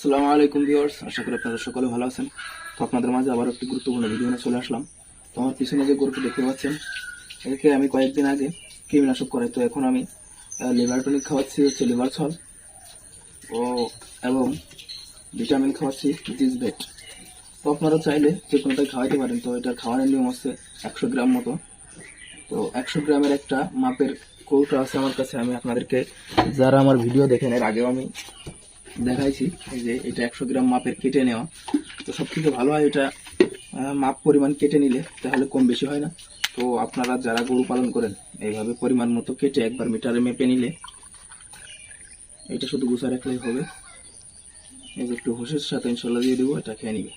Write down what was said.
আসসালামু আলাইকুম ভিউয়ার্স, আশা করি আপনারা সকলে ভালো আছেন। তো আপনাদের মাঝে আবার একটি গুরুত্বপূর্ণ ভিডিও নিয়ে চলে আসলাম। তো আমার পিছনে যে গরুটি দেখতে পাচ্ছেন, একে আমি কয়েকদিন আগে কীটনাশক করাই। তো এখন আমি লিভার টনিক খাওয়াচ্ছি, হচ্ছে লিভার ছল ও, এবং ভিটামিন খাওয়াচ্ছি জিসবেট তো আপনারা চাইলে যে কোনোটাই খাওয়াইতে পারেন। তো এটার খাওয়ানোর নিয়ম হচ্ছে একশো গ্রাম মতো। তো একশো গ্রামের একটা মাপের কৌটা আছে আমার কাছে। আমি আপনাদেরকে, যারা আমার ভিডিও দেখেন, এর আগেও আমি দেখাইছি, এই যে এটা একশো গ্রাম মাপের কেটে নেওয়া। তো সব থেকে ভালো হয় এটা মাপ পরিমাণ কেটে নিলে, তাহলে কম বেশি হয় না। তো আপনারা যারা গরু পালন করেন, এইভাবে পরিমাণ মতো কেটে একবার মিটারে মেপে নিলে, এটা শুধু গুছা রাখলেই হবে। এবার একটু হোসের সাথে ইনশাল্লাহ দিয়ে দেবো, এটা খেয়ে নিবে।